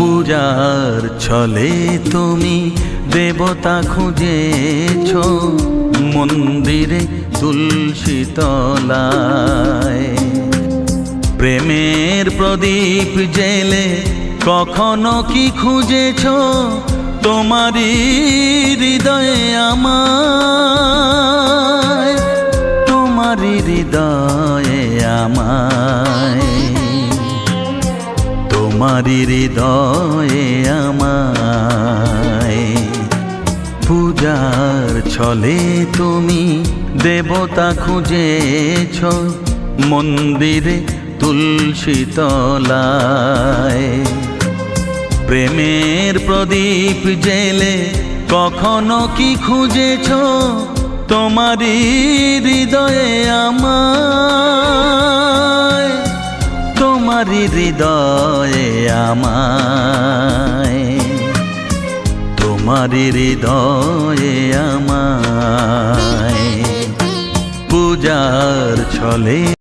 পূজার ছলে তুমি দেবতা খুঁজেছ মন্দিরে তুলসী তলায়। প্রেমের প্রদীপ জেলে কখনো কি খুঁজেছ? তোমারই হৃদয়ে আমায়। তোমারই হৃদয়ে আমায়। তোমারই হৃদয়ে আমায়। পূজার ছলে তুমি দেবতা খুঁজেছ, মন্দিরে তুলসী তলায়। প্রেমের প্রদীপ জেলে কখনো কি খুঁজেছ তোমারই হৃদয়ে আমায় তোমারই হৃদয়ে আমায়। তোমার হৃদয়ে আমায়। পূজার ছলে